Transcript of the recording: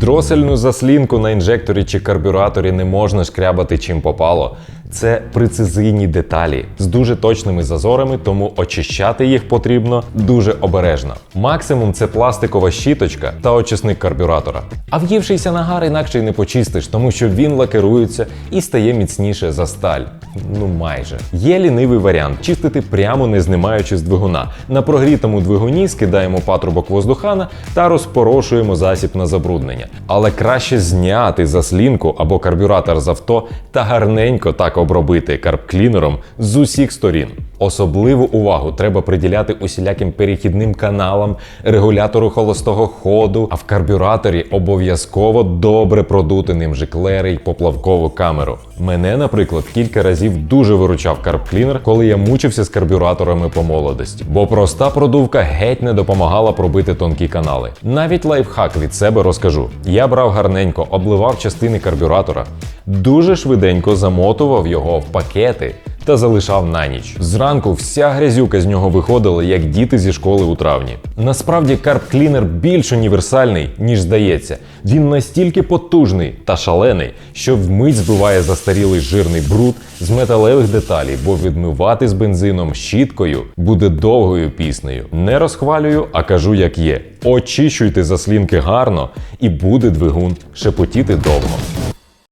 Дросельну заслінку на інжекторі чи карбюраторі не можна шкрябати чим попало. Це прецизійні деталі з дуже точними зазорами, тому очищати їх потрібно дуже обережно. Максимум це пластикова щіточка та очисник карбюратора. А в'ївшийся нагар інакше й не почистиш, тому що він лакирується і стає міцніше за сталь. Ну майже є лінивий варіант чистити прямо не знімаючи з двигуна. На прогрітому двигуні скидаємо патрубок воздухана та розпорошуємо засіб на забруднення. Але краще зняти заслінку або карбюратор з авто та гарненько так обробити карбклінером з усіх сторін. Особливу увагу треба приділяти усіляким перехідним каналам, регулятору холостого ходу, а в карбюраторі обов'язково добре продути ним же клери й поплавкову камеру. Мене, наприклад, кілька разів дуже виручав карбклінер, коли я мучився з карбюраторами по молодості, бо проста продувка геть не допомагала пробити тонкі канали. Навіть лайфхак від себе розкажу. Я брав гарненько, обливав частини карбюратора, дуже швиденько замотував його в пакети та залишав на ніч. Зранку вся грязюка з нього виходила, як діти зі школи у травні. Насправді карб-клінер більш універсальний, ніж здається. Він настільки потужний та шалений, що вмить збиває застарілий жирний бруд з металевих деталей, бо відмивати з бензином щіткою буде довгою піснею. Не розхвалюю, а кажу, як є. Очищуйте заслінки гарно, і буде двигун шепотіти довго.